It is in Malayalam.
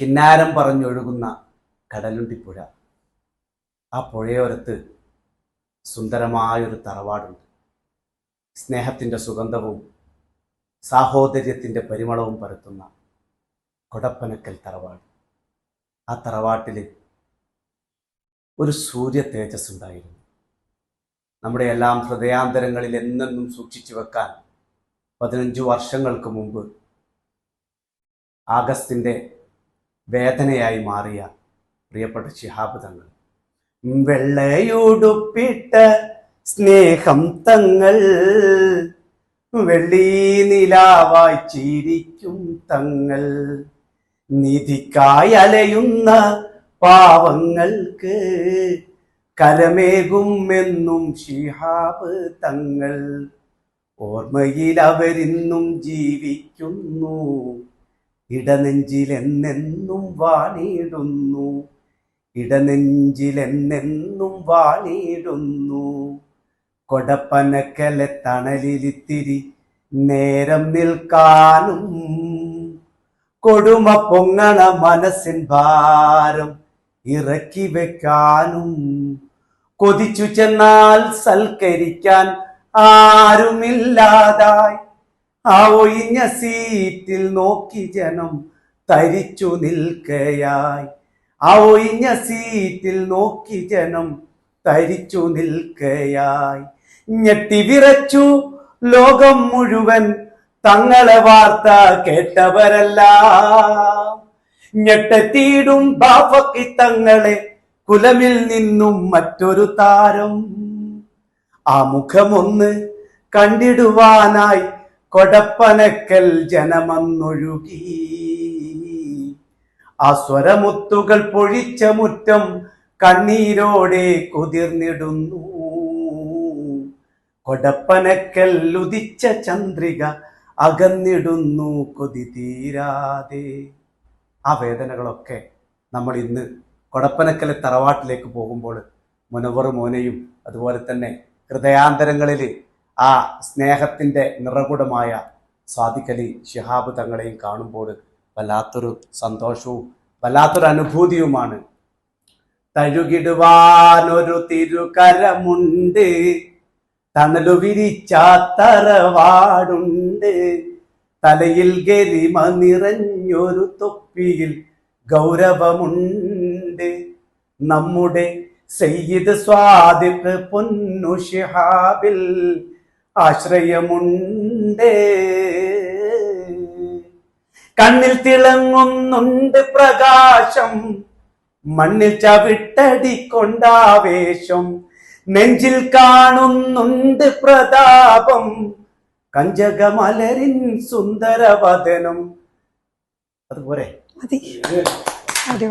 കിന്നാരം പറഞ്ഞൊഴുകുന്ന കടലുണ്ടിപ്പുഴ. ആ പുഴയോരത്ത് സുന്ദരമായൊരു തറവാടുണ്ട്. സ്നേഹത്തിന്റെ സുഗന്ധവും സാഹോദര്യത്തിന്റെ പരിമളവും പരത്തുന്ന കൊടപ്പനക്കൽ തറവാട്. ആ തറവാട്ടിൽ ഒരു സൂര്യ തേജസ് ഉണ്ടായിരുന്നു നമ്മുടെ എല്ലാം ഹൃദയാന്തരങ്ങളിൽ എന്നെന്നും സൂക്ഷിച്ചു വെക്കാൻ പതിനഞ്ച് വർഷങ്ങൾക്ക് മുമ്പ് ആഗസ്റ്റിന്റെ വേദനയായി മാറിയ പ്രിയപ്പെട്ട ശിഹാബ് തങ്ങൾ. വെള്ളയുടുപ്പിട്ട സ്നേഹം തങ്ങൾ. വെള്ളി നിലാവായി ചിരിക്കും തങ്ങൾ. നിധിക്കായി അലയുന്ന പാവങ്ങൾക്ക് കരമേകുമെന്നും ഷിഹാബ് തങ്ങൾ. ഓർമ്മയിൽ അവരിന്നും ജീവിക്കുന്നു. ഇടനെഞ്ചിലെന്നെന്നും വാണിടുന്നു ഇടനെഞ്ചിലെന്നെന്നും വാണിടുന്നു കൊടപ്പനക്കലെ തണലിലിത്തിരി നേരം നിൽക്കാനും കൊടുമ പൊങ്ങണ മനസ്സിൻ ഭാരം ഇറക്കി വെക്കാനും കൊതിച്ചു ചെന്നാൽ സൽക്കരിക്കാൻ ആരുമില്ലാതായി. ആ ഒഴിഞ്ഞ സീറ്റിൽ നോക്കി ജനം തരിച്ചു നിൽക്കയായി. ആ ഒഴിഞ്ഞ സീറ്റിൽ നോക്കി ജനം തരിച്ചു നിൽക്കയായി. ഞെട്ടി വിറച്ചു ലോകം മുഴുവൻ തങ്ങളെ വാർത്ത കേട്ടവരല്ല. ഞെട്ടെത്തിയിടും ബാഫക്കി തങ്ങളെ കുലമിൽ നിന്നും മറ്റൊരു താരം. ആ മുഖമൊന്ന് കണ്ടിടുവാനായി കൊടപ്പനക്കൽ ജനമന്നൊഴുകി. ആ സ്വരമുത്തുകൾ പൊഴിച്ച മുറ്റം കണ്ണീരോടെ കുതിർന്നിടുന്നു. കൊടപ്പനക്കൽ ഉദിച്ച ചന്ദ്രിക അകന്നിടുന്നു കൊതി തീരാതെ. ആ വേദനകളൊക്കെ നമ്മൾ ഇന്ന് കൊടപ്പനക്കലെ തറവാട്ടിലേക്ക് പോകുമ്പോൾ മുനവർ മോനെയും അതുപോലെ തന്നെ ഹൃദയാന്തരങ്ങളിൽ ആ സ്നേഹത്തിന്റെ നിറകുടമായ സാദിഖലി ഷിഹാബ് തങ്ങളെയും കാണുമ്പോൾ വല്ലാത്തൊരു സന്തോഷവും വല്ലാത്തൊരു അനുഭൂതിയുമാണ്. തഴുകിടുവാനൊരു തിരുകരമുണ്ട് തണലു വിരിച്ചാത്തറവാടുണ്ട്. തലയിൽ ഗരിമ നിറഞ്ഞൊരു തൊപ്പിയിൽ ഗൗരവമുണ്ട്. നമ്മുടെ സയ്യിദ് സ്വാദിഖ് പൊന്നു ഷിഹാബിൽ ആശ്രയമുണ്ട്. കണ്ണിൽ തിളങ്ങുന്നുണ്ട് പ്രകാശം മണ്ണിൽ ചവിട്ടടിക്കൊണ്ടാവേശം നെഞ്ചിൽ കാണുന്നുണ്ട് പ്രതാപം കഞ്ചകമലരിൻ സുന്ദരവദനം. അതുപോലെ. മതി.